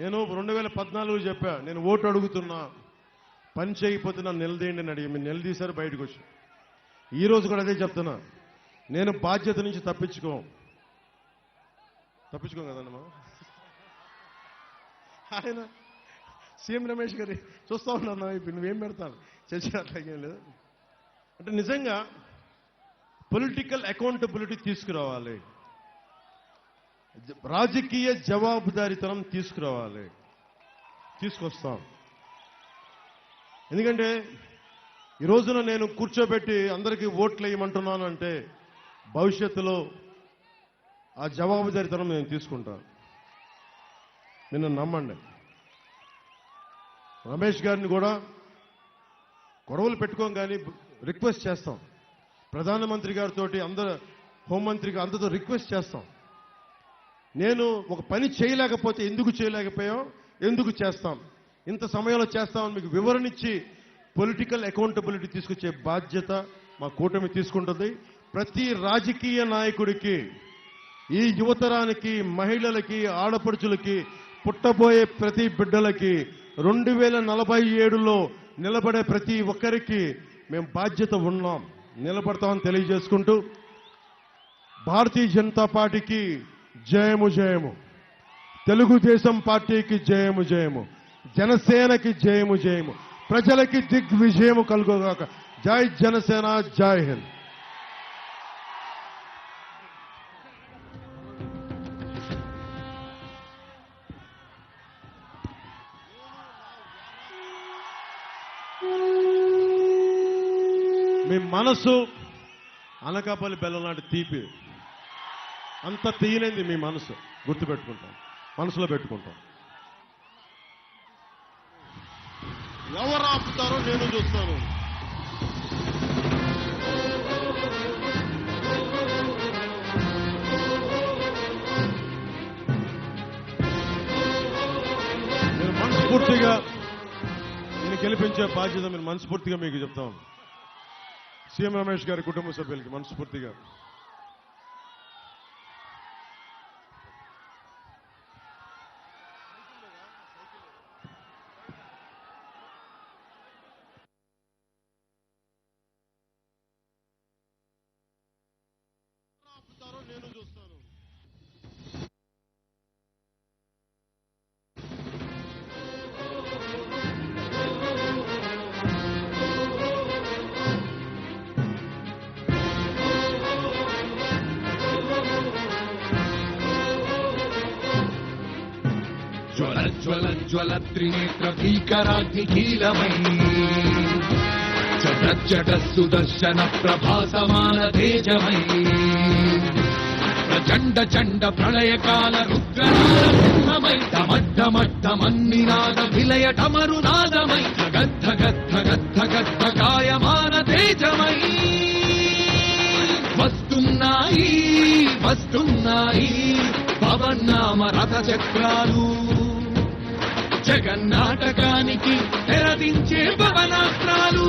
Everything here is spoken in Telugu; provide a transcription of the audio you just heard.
నేను రెండు వేల పద్నాలుగు చెప్పా నేను ఓటు అడుగుతున్నా పని చేయకపోతే నన్ను నిలదీయండి అని అడిగి మీరు నిలదీశారు బయటకు వచ్చి ఈరోజు కూడా అదే చెప్తున్నా. నేను బాధ్యత నుంచి తప్పించుకో. తప్పించుకోం కదన్నమా? ఆయన సీఎం రమేష్ గారి చూస్తా ఉన్నాను ఇప్పుడు నువ్వేం పెడతాను చర్చ అట్లాగేం లేదు. అంటే నిజంగా పొలిటికల్ అకౌంటబిలిటీ తీసుకురావాలి. రాజకీయ జవాబుదారీతనం తీసుకురావాలి. తీసుకొస్తాం. ఎందుకంటే ఈ రోజున నేను కూర్చోబెట్టి అందరికీ ఓట్లు వేయమంటున్నాను అంటే భవిష్యత్తులో ఆ జవాబుదారీతనం నేను తీసుకుంటాను. నిన్ను నమ్మండి. రమేష్ గారిని కూడా గొడవలు పెట్టుకోం కానీ రిక్వెస్ట్ చేస్తాం. ప్రధానమంత్రి గారితో అందరు హోంమంత్రికి అందరితో రిక్వెస్ట్ చేస్తాం. నేను ఒక పని చేయలేకపోతే ఎందుకు చేయలేకపోయాం ఎందుకు చేస్తాం? ఇంత సమయంలో చేస్తామని మీకు వివరణ ఇచ్చి పొలిటికల్ అకౌంటబిలిటీ తీసుకొచ్చే బాధ్యత మా కూటమి తీసుకుంటుంది. ప్రతి రాజకీయ నాయకుడికి ఈ యువతరానికి మహిళలకి ఆడపడుచులకి పుట్టబోయే ప్రతి బిడ్డలకి రెండు వేల నలభై ఏడులో నిలబడే ప్రతి ఒక్కరికి మేము బాధ్యత ఉన్నాం. నిలబడతామని తెలియజేసుకుంటూ భారతీయ జనతా పార్టీకి జయము జయము. తెలుగుదేశం పార్టీకి జయము జయము. జనసేనకి జయము జయము. ప్రజలకి దిగ్విజయము కలుగుగాక. జై జనసేన జై హింద్. మీ మనసు అనకాపల్లి బెల్లం లాంటి తీపి. అంత తీయలేంది మీ మనసు. గుర్తుపెట్టుకుంటాం. మనసులో పెట్టుకుంటాం. ఎవరు ఆపుతారో నేను చూస్తాను. నేను మనస్ఫూర్తిగా నేను గెలిపించే బాధ్యత మీరు మనస్ఫూర్తిగా మీకు చెప్తాం సీఎం రమేష్ గారి కుటుంబ సభ్యులకి మనస్ఫూర్తిగా. నేను చూస్తాను జ్వల జ్వల జ్వల త్రినేత్ర భీకరాగ్నికీలమై చట చట సుదర్శన ప్రభాసమాన తేజమై. చండ చండ ప్రళయకాల రుద్రనాదమై డమడ్డమడ్డమన్నినాద విలయ డమరునాదమై గద్ధ గద్ధ గద్ధ గద్ధ గాయమాన తేజమై. వస్తున్నాయి వస్తున్నాయి పవన్నామ రథ చక్రాలు జగన్నాటకానికి తెరదించే పవనాస్త్రాలు.